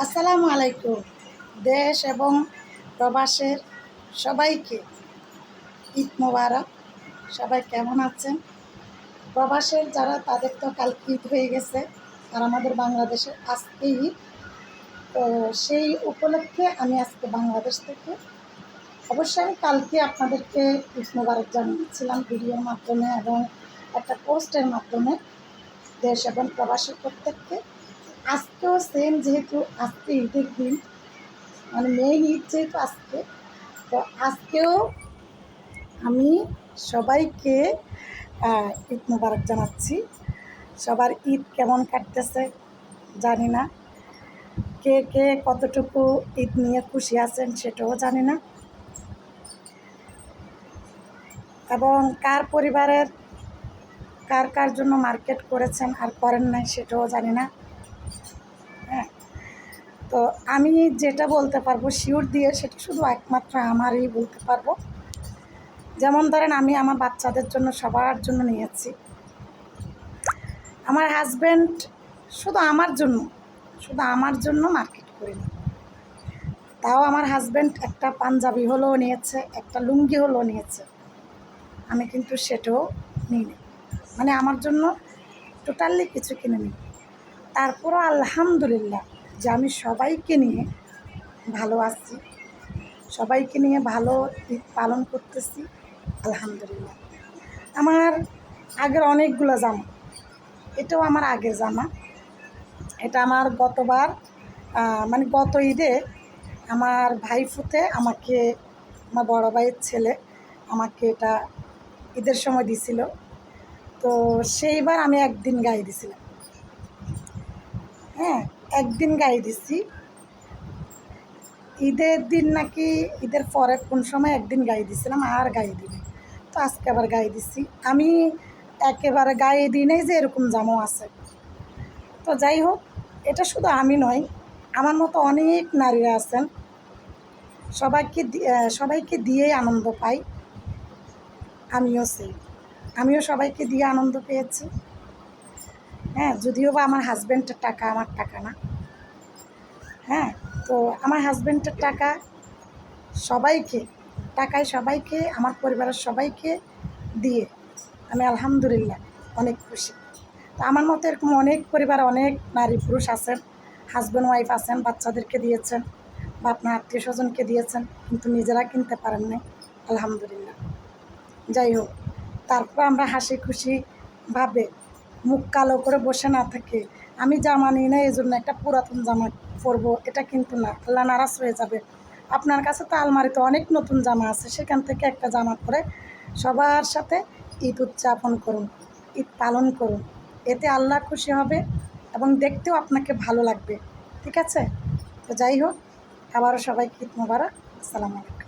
আসসালামু আলাইকুম, দেশ এবং প্রবাসের সবাইকে ঈদ মোবারক। সবাই কেমন আছেন? প্রবাসের যারা, তাদের তো কালকে ঈদ হয়ে গেছে, আর আমাদের বাংলাদেশে আজকে ঈদ। তো সেই উপলক্ষে আমি আজকে বাংলাদেশ থেকে, অবশ্যই আমি কালকে আপনাদেরকে ঈদ মোবারক জানিয়েছিলাম ভিডিওর মাধ্যমে এবং একটা পোস্টের মাধ্যমে দেশ এবং প্রবাসের প্রত্যেককে। আজকেও সেম যেহেতু আজকে ঈদের দিন। মানে মেইন ঈদ যেহেতু আজকে, তো আজকেও আমি সবাইকে ঈদ মোবারক জানাচ্ছি। সবার ঈদ কেমন কাটতেছে জানি না। কে কে কতটুকু ঈদ নিয়ে খুশি আছেন সেটাও জানি না। এবং কার পরিবারের, কার কার জন্য মার্কেট করেছেন আর করেন নাই সেটাও জানি না। তো আমি যেটা বলতে পারব শিওর দিয়ে সেটা শুধু একমাত্র আমারই বলতে পারব। যেমন ধরেন আমি আমার বাচ্চাদের জন্য সবার জন্য নিয়েছি। আমার হাজব্যান্ড শুধু আমার জন্য, শুধু আমার জন্য মার্কেট করিনি তাও আমার হাজব্যান্ড একটা পাঞ্জাবি হলেও নিয়েছে, একটা লুঙ্গি হলেও নিয়েছে। আমি কিন্তু সেটাও নিইনি মানে আমার জন্য টোটালি কিছু কিনে নিই। তারপরও আলহামদুলিল্লাহ যে আমি সবাইকে নিয়ে ভালো আছি। সবাইকে নিয়ে ভালো ঈদ পালন করতেছি, আলহামদুলিল্লাহ। আমার আগের অনেকগুলো জামা, এটাও আমার আগের জামা। এটা আমার গতবার মানে গত ঈদে আমার ভাইফুতে আমাকে, আমার বড় ভাইয়ের ছেলে আমাকে এটা ঈদের সময় দিছিল। তো সেইবার আমি একদিন গায়ে দিছিলাম। হ্যাঁ একদিন গায়ে দিছি। ঈদের দিন নাকি, ঈদের পরে কোন সময় একদিন গায়ে দিছিলাম, আর গায়ে দিই তো আজকে আবার গায়ে দিছি। আমি একেবারে গায়ে দিই নাই যে এরকম জামাও আছে। তো যাই হোক, এটা শুধু আমি নয়, আমার মতো অনেক নারীরা আছেন। সবাইকে সবাইকে দিয়েই আনন্দ পাই। আমিও সেই। আমিও সবাইকে দিয়ে আনন্দ পেয়েছি। হ্যাঁ যদিও বা আমার হাজব্যান্ডের টাকা, আমার টাকা না। হ্যাঁ তো আমার হাজব্যান্ডের টাকা সবাইকে, টাকায় সবাইকে, আমার পরিবারের সবাইকে দিয়ে আমি আলহামদুলিল্লাহ অনেক খুশি। তো আমার মতো এরকম অনেক পরিবার, অনেক নারী পুরুষ আছেন হাজব্যান্ড ওয়াইফ আছেন, বাচ্চাদেরকে দিয়েছেন বা আপনার আত্মীয় স্বজনকে দিয়েছেন, কিন্তু নিজেরা কিনতে পারেন নাই, আলহামদুলিল্লাহ। যাই হোক, তারপর আমরা হাসি খুশি ভাবে মুখ কালো করে বসে না থাকে। আমি জামা নিই না এই জন্য একটা পুরাতন জামা পরবো, এটা কিন্তু না। আল্লাহ নারাজ হয়ে যাবে। আপনার কাছে তো আলমারিতে অনেক নতুন জামা আছে, সেখান থেকে একটা জামা পরে সবার সাথে ঈদ উদযাপন করুন, ঈদ পালন করুন। এতে আল্লাহ খুশি হবে এবং দেখতেও আপনাকে ভালো লাগবে। ঠিক আছে? তো যাই হোক, আবারও সবাইকে ঈদ মোবারক। আসসালামু আলাইকুম।